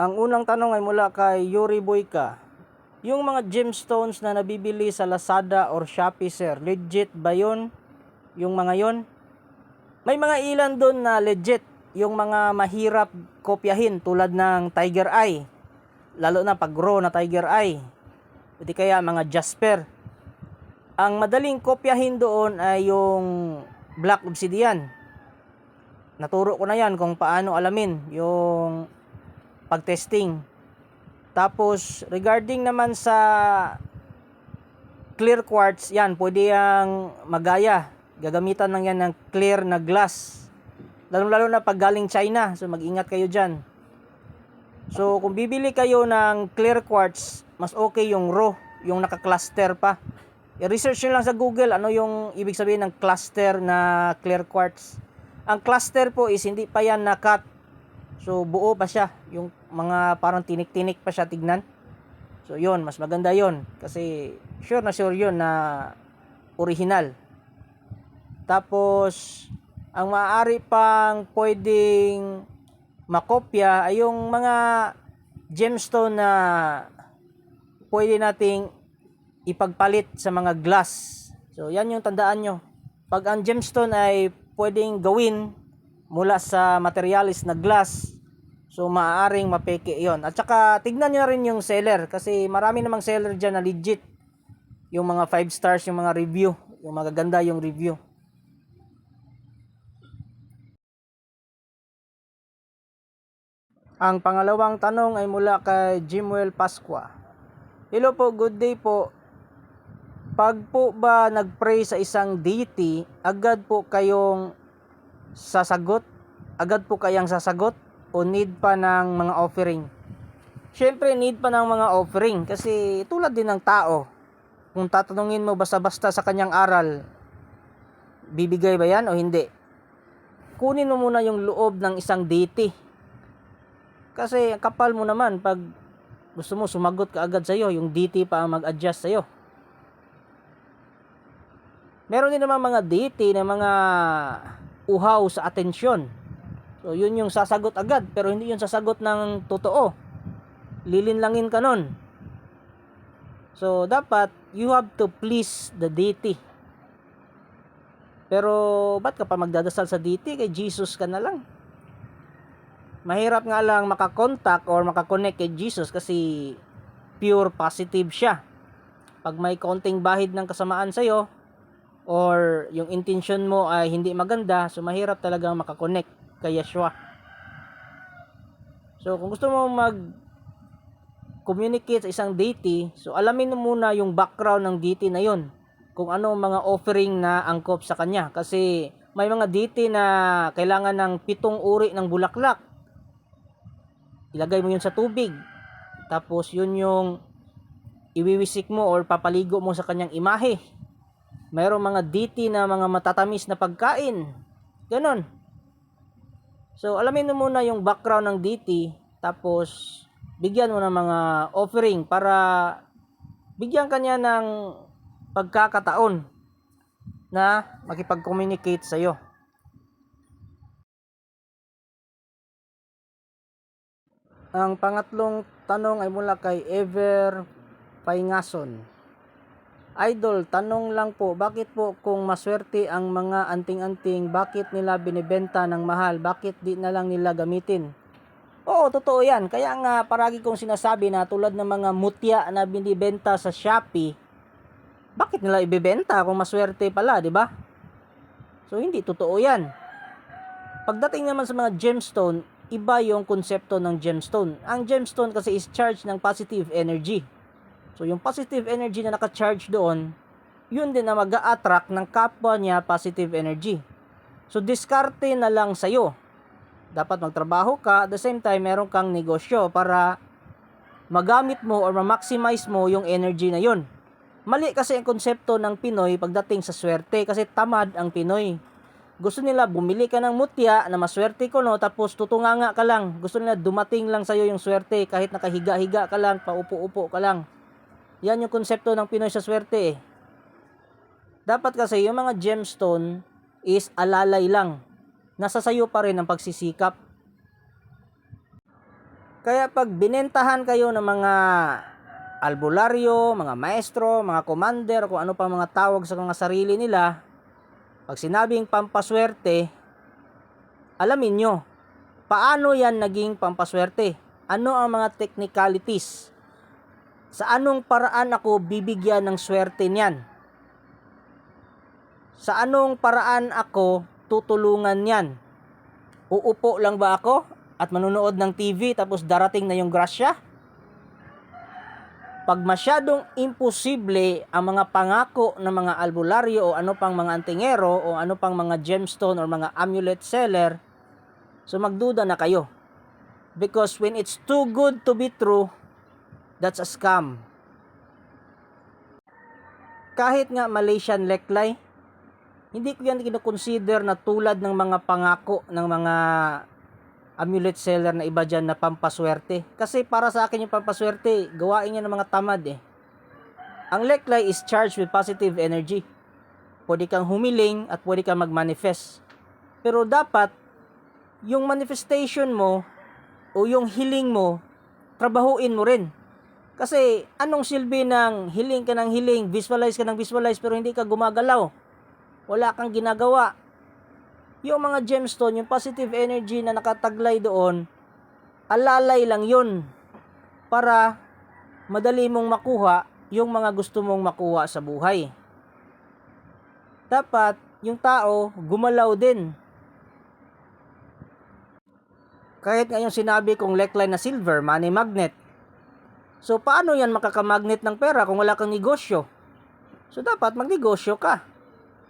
Ang unang tanong ay mula kay Yuri Boyka. Yung mga gemstones na nabibili sa Lazada or Shopee, sir, legit ba yun? Yung mga yon? May mga ilan doon na legit. Yung mga mahirap kopyahin tulad ng Tiger Eye. Lalo na pag raw na Tiger Eye. Hindi kaya mga Jasper. Ang madaling kopyahin doon ay yung Black Obsidian. Naturo ko na yan kung paano alamin yung pag-testing. Tapos, regarding naman sa clear quartz, yan, pwede yang magaya. Gagamitan lang yan ng clear na glass. Lalo-lalo na pag galing China. So, mag-ingat kayo dyan. So, kung bibili kayo ng clear quartz, mas okay yung raw, yung naka-cluster pa. I-research nyo lang sa Google ano yung ibig sabihin ng cluster na clear quartz. Ang cluster po is hindi pa yan na-cut So buo pa siya, yung mga parang tinik-tinik pa siya tignan. So yon, mas maganda yon kasi sure na sure yon na original. Tapos ang maaari pang pwedeng makopya ay yung mga gemstone na pwede nating ipagpalit sa mga glass. So yan yung tandaan nyo. Pag ang gemstone ay pwedeng gawin mula sa materialis na glass. So maaaring mapeke 'yon. At saka tignan niyo rin yung seller kasi marami namang seller diyan na legit. Yung mga 5 stars, yung mga review, yung magaganda yung review. Ang pangalawang tanong ay mula kay Jimuel Pasqua. Hello po, good day po. Pag po ba nagpray sa isang deity, agad po kayong sasagot? Agad po kayang sasagot? O need pa ng mga offering? Siyempre, need pa ng mga offering kasi tulad din ng tao. Kung tatanungin mo basta-basta sa kanyang aral, bibigay ba yan o hindi? Kunin mo muna yung loob ng isang deity. Kasi kapal mo naman pag gusto mo sumagot ka agad sa'yo, yung deity pa ang mag-adjust sa'yo. Meron din naman mga deity na mga uhaw sa atensyon. So, yun yung sasagot agad, pero hindi yung sasagot ng totoo. Lilinlangin ka nun. So, dapat, you have to please the deity. Pero, ba't ka pa magdadasal sa deity? Kay Jesus ka na lang. Mahirap nga lang makakontak or makakonect kay Jesus kasi pure positive siya. Pag may konting bahid ng kasamaan sa'yo, or yung intention mo ay hindi maganda, so mahirap talagang makakonect kay Yeshua. So, kung gusto mo mag communicate sa isang deity, so alamin mo muna yung background ng deity na yon. Kung ano mga offering na angkop sa kanya. Kasi may mga deity na kailangan ng pitong uri ng bulaklak. Ilagay mo yun sa tubig. Tapos yun yung iwiwisik mo or papaligo mo sa kanyang imahe. Mayroong mga deity na mga matatamis na pagkain. Ganon. So, alamin mo muna yung background ng deity, tapos bigyan mo ng mga offering para bigyan kanya ng pagkakataon na makipag-communicate sa iyo. Ang pangatlong tanong ay mula kay Ever Paingason. Idol, tanong lang po, bakit po kung maswerte ang mga anting-anting, bakit nila binibenta ng mahal? Bakit di na lang nila gamitin? Oo, totoo yan. Kaya nga paragi kong sinasabi na tulad ng mga mutya na binibenta sa Shopee, bakit nila ibebenta kung maswerte pala, di ba? So, hindi totoo yan. Pagdating naman sa mga gemstone, iba yung konsepto ng gemstone. Ang gemstone kasi is charged ng positive energy. So, yung positive energy na naka-charge doon, yun din na mag attract ng kapwa niya positive energy. So, diskarte na lang sa'yo. Dapat magtrabaho ka, at the same time, meron kang negosyo para magamit mo or ma-maximize mo yung energy na yun. Mali kasi ang konsepto ng Pinoy pagdating sa swerte kasi tamad ang Pinoy. Gusto nila bumili ka ng mutya na maswerte ko no tapos tutunganga ka lang. Gusto nila dumating lang sa'yo yung swerte kahit nakahiga-higa ka lang, paupo-upo ka lang. Yan yung konsepto ng Pinoy sa swerte eh. Dapat kasi yung mga gemstone is alalay lang. Nasa sayo pa rin ang pagsisikap. Kaya pag binentahan kayo ng mga albularyo, mga maestro, mga commander, kung ano pa mga tawag sa mga sarili nila, pag sinabing pampaswerte, alamin nyo, paano yan naging pampaswerte? Ano ang mga technicalities? Sa anong paraan ako bibigyan ng swerte niyan? Sa anong paraan ako tutulungan niyan? Uupo lang ba ako at manunood ng TV tapos darating na yung grasya? Pag masyadong imposible ang mga pangako ng mga albularyo o ano pang mga antingero o ano pang mga gemstone or mga amulet seller, so magduda na kayo. Because when it's too good to be true, that's a scam. Kahit nga Malaysian Leklay, hindi ko yan kinoconsider na tulad ng mga pangako ng mga amulet seller na iba dyan na pampaswerte. Kasi para sa akin yung pampaswerte, gawain niya ng mga tamad eh. Ang leklay is charged with positive energy. Pwede kang humiling at pwede kang mag-manifest. Pero dapat, yung manifestation mo o yung hiling mo, trabahuin mo rin. Kasi anong silbi ng hiling ka ng hiling, visualize ka ng visualize pero hindi ka gumagalaw. Wala kang ginagawa yung mga gemstone, yung positive energy na nakataglay doon, alalay lang yun para madali mong makuha yung mga gusto mong makuha sa buhay. Dapat yung tao gumalaw din. Kahit nga yung sinabi kong leckline na silver, money magnet. So paano yan makakamagnet ng pera kung wala kang negosyo? So dapat magnegosyo ka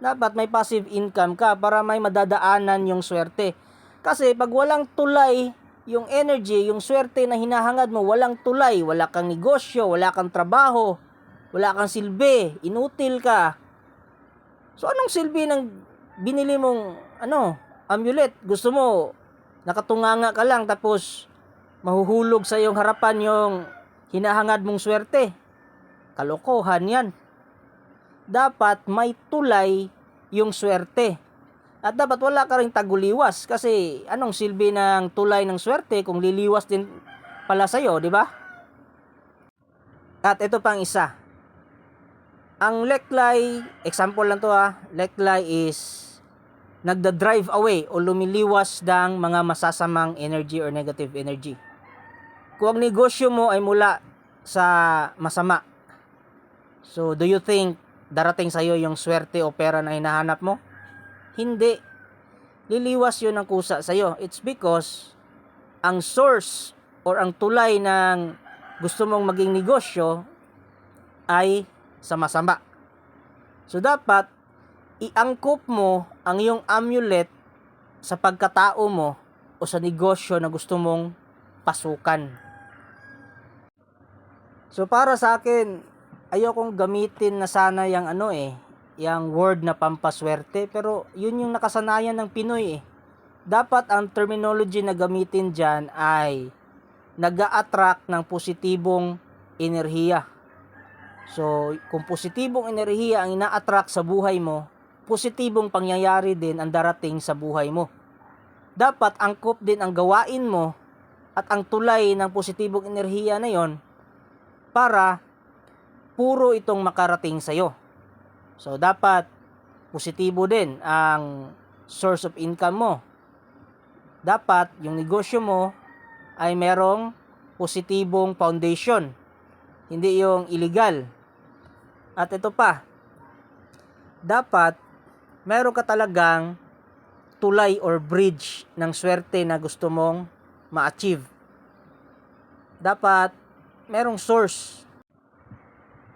dapat may passive income ka para may madadaanan yung swerte. Kasi pag walang tulay yung energy, yung swerte na hinahangad mo, walang tulay, wala kang negosyo, wala kang trabaho, wala kang silbi, inutil ka. So anong silbi ng binili mong ano, amulet? Gusto mo nakatunganga ka lang tapos mahuhulog sa iyong harapan yung hinahangad mong swerte. Kalokohan yan dapat may tulay yung swerte. At dapat wala ka rin taguliwas kasi anong silbi ng tulay ng swerte kung liliwas din pala sa'yo, di ba? At ito pang isa. Ang leklay, example lang to ha, leklay is nagda-drive away o lumiliwas ng mga masasamang energy or negative energy. Kung ang negosyo mo ay mula sa masama, so do you think darating sa iyo yung swerte o pera na hinahanap mo? Hindi. Liliwas yun ng kusa sa iyo. It's because ang source or ang tulay ng gusto mong maging negosyo ay sa masama. So dapat iangkop mo ang iyong amulet sa pagkatao mo o sa negosyo na gusto mong pasukan. So para sa akin, ayokong gamitin na sana yung ano eh, yung word na pampaswerte, pero yun yung nakasanayan ng Pinoy eh. Dapat ang terminology na gamitin dyan ay nag attract ng positibong enerhiya. So, kung positibong enerhiya ang ina-attract sa buhay mo, positibong pangyayari din ang darating sa buhay mo. Dapat angkop din ang gawain mo at ang tulay ng positibong enerhiya na yon para puro itong makarating sa'yo. So, dapat positibo din ang source of income mo. Dapat yung negosyo mo ay merong positibong foundation. Hindi yung illegal. At ito pa, dapat meron ka talagang tulay or bridge ng swerte na gusto mong ma-achieve. Dapat merong source.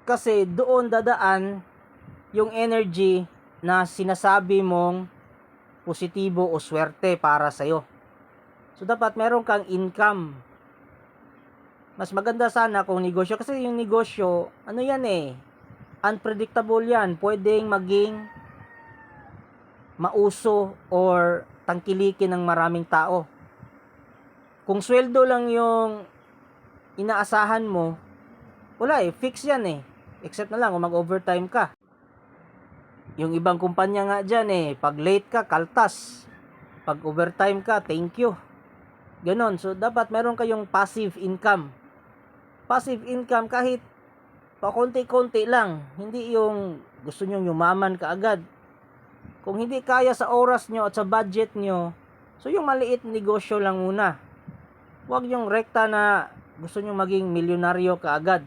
Kasi doon dadaan yung energy na sinasabi mong positibo o swerte para sa'yo. So dapat meron kang income. Mas maganda sana kung negosyo kasi yung negosyo, ano yan eh, unpredictable yan. Pwedeng maging mauso or tangkilikin ng maraming tao. Kung sweldo lang yung inaasahan mo, wala eh, fix yan eh. Except na lang kung mag-overtime ka. Yung ibang kumpanya nga dyan eh, pag late ka, kaltas. Pag overtime ka, thank you. Ganon. So, dapat meron kayong passive income. Passive income kahit pakonti-konti lang. Hindi yung gusto nyong yumaman kaagad. Kung hindi kaya sa oras nyo at sa budget nyo, so yung maliit negosyo lang muna. Huwag yung rekta na gusto nyo maging milyonaryo kaagad.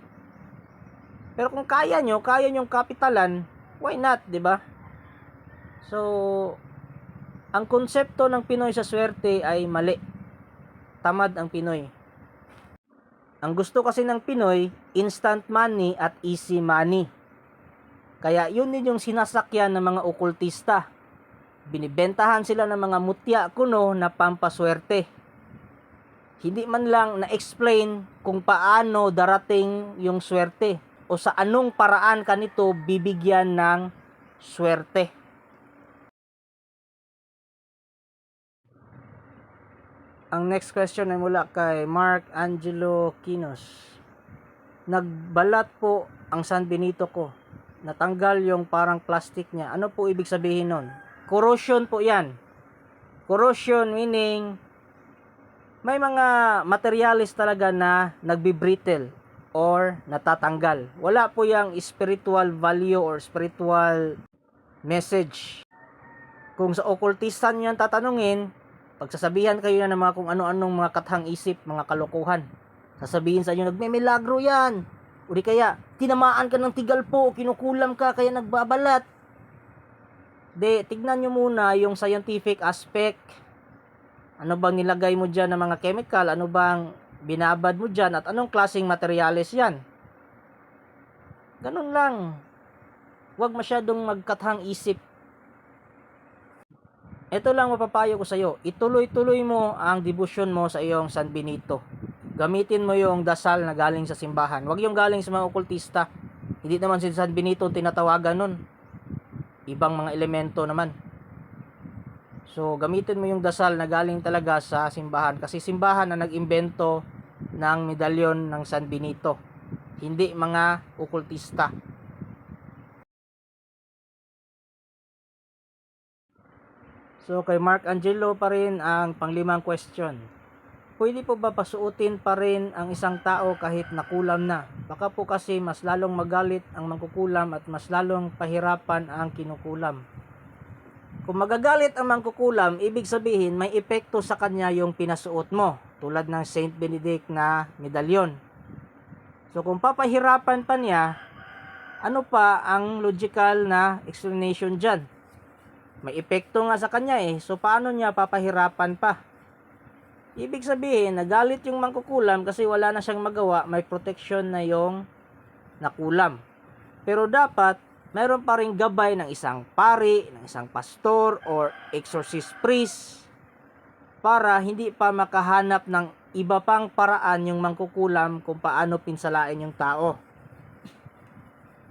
Pero kung kaya nyo, kaya nyong kapitalan, why not, di ba? So, ang konsepto ng Pinoy sa swerte ay mali. Tamad ang Pinoy. Ang gusto kasi ng Pinoy, instant money at easy money. Kaya yun din yung sinasakyan ng mga okultista. Binibentahan sila ng mga mutya kuno na pampaswerte. Hindi man lang na-explain kung paano darating yung swerte o sa anong paraan kanito bibigyan ng swerte. Ang next question ay mula kay Mark Angelo Quinos. Nagbalat po ang San Benito ko. Natanggal yung parang plastic niya. Ano po ibig sabihin nun? Corrosion po yan. Corrosion meaning may mga materialis talaga na nagbibrittle or natatanggal. Wala po yung spiritual value or spiritual message. Kung sa occultistan yan tatanungin, pagsasabihan kayo na ng mga kung ano-anong mga kathang isip, mga kalokohan. Sasabihin sa inyo, nagme-milagro yan. O di kaya, tinamaan ka ng tigal po, kinukulam ka, kaya nagbabalat. De, tignan nyo muna yung scientific aspect. Ano bang nilagay mo dyan ng mga chemical? Ano bang binabad mo dyan? At anong klaseng materials yan? Ganun lang. Huwag masyadong magkathang isip. Ito lang mapapayo ko sa iyo. Ituloy-tuloy mo ang devotion mo sa iyong San Benito. Gamitin mo yung dasal na galing sa simbahan. Huwag yung galing sa mga okultista. Hindi naman si San Benito tinatawagan nun. Ibang mga elemento naman. So, gamitin mo yung dasal na galing talaga sa simbahan. Kasi simbahan na nag-imbento ng medalyon ng San Benito. Hindi mga okultista. So, kay Mark Angelo pa rin ang panglimang question. Pwede po ba pasuotin pa rin ang isang tao kahit nakulam na? Baka po kasi mas lalong magalit ang mangkukulam at mas lalong pahirapan ang kinukulam. Kung magagalit ang mangkukulam, ibig sabihin may epekto sa kanya yung pinasuot mo, tulad ng Saint Benedict na medalyon. So kung papahirapan pa niya, ano pa ang logical na explanation dyan? May epekto nga sa kanya eh, so paano niya papahirapan pa? Ibig sabihin, nagalit yung mangkukulam kasi wala na siyang magawa, may protection na yung nakulam. Pero dapat, mayroon pa rin gabay ng isang pari, ng isang pastor, or exorcist priest para hindi pa makahanap ng iba pang paraan yung mangkukulam kung paano pinsalain yung tao.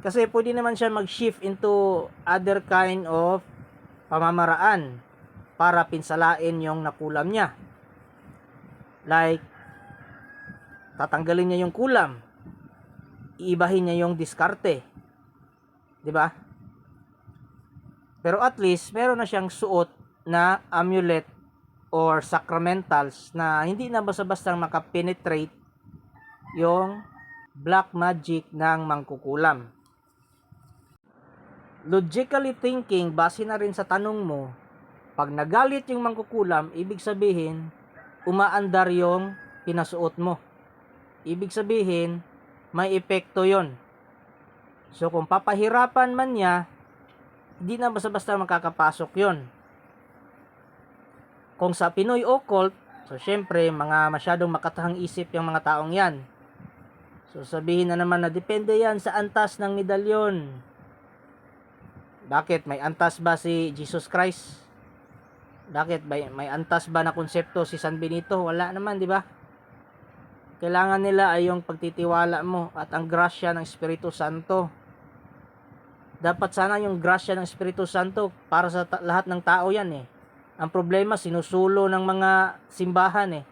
Kasi pwede naman siya mag-shift into other kind of pamamaraan para pinsalain yung nakulam niya. Like, tatanggalin niya yung kulam. Iibahin niya yung diskarte. 'Di ba? Pero at least meron na siyang suot na amulet or sacramentals na hindi na basta-basta makapenetrate yung black magic ng mangkukulam. Logically thinking, base na rin sa tanong mo, pag nagalit yung mangkukulam, ibig sabihin, umaandar yung pinasuot mo. Ibig sabihin, may epekto yon. So kung papahirapan man niya, hindi na basta-basta makakapasok yon. Kung sa Pinoy occult, so syempre, mga masyadong makatahang isip yung mga taong yan. So sabihin na naman na depende yan sa antas ng medalyon. Bakit? May antas ba si Jesus Christ? Bakit? May, may antas ba na konsepto si San Benito? Wala naman, di ba? Kailangan nila ay yung pagtitiwala mo at ang grasya ng Espiritu Santo. Dapat sana yung grasya ng Espiritu Santo para sa ta- lahat ng tao yan eh. Ang problema, sinusulo ng mga simbahan eh.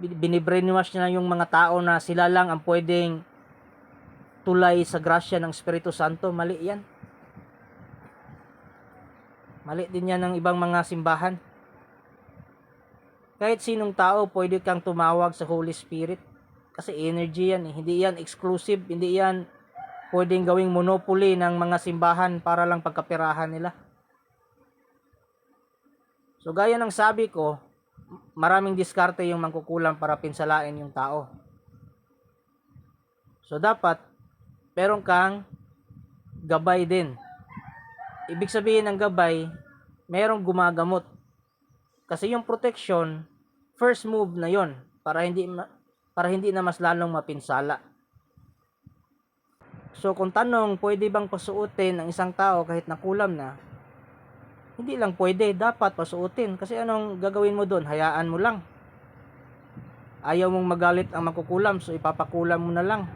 Bin- Binibrainwash na yung mga tao na sila lang ang pwedeng tulay sa grasya ng Espiritu Santo. Mali yan. Mali din yan ng ibang mga simbahan. Kahit sinong tao, pwede kang tumawag sa Holy Spirit. Kasi energy yan eh. Hindi yan exclusive. Hindi yan pwedeng gawing monopoly ng mga simbahan para lang pagkapirahan nila. So gaya ng sabi ko, maraming diskarte yung mangkukulam para pinsalain yung tao. So dapat, meron kang gabay din. Ibig sabihin ng gabay, merong gumagamot. Kasi yung protection, first move na yon para hindi para hindi na mas lalong mapinsala. So kung tanong, pwede bang pasuotin ng isang tao kahit nakulam na? Hindi lang pwede, dapat pasuotin. Kasi anong gagawin mo doon? Hayaan mo lang. Ayaw mong magalit ang makukulam, so ipapakulam mo na lang.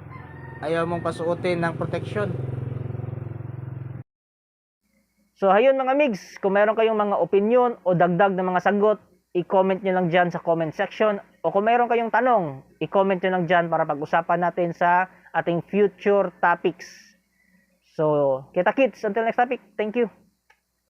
Ayaw mong pasuotin ng protection. So ayun mga migs, kung meron kayong mga opinion o dagdag na mga sagot, i-comment nyo lang dyan sa comment section. O kung meron kayong tanong, i-comment nyo lang dyan para pag-usapan natin sa ating future topics. So, kita kits, until next topic, thank you.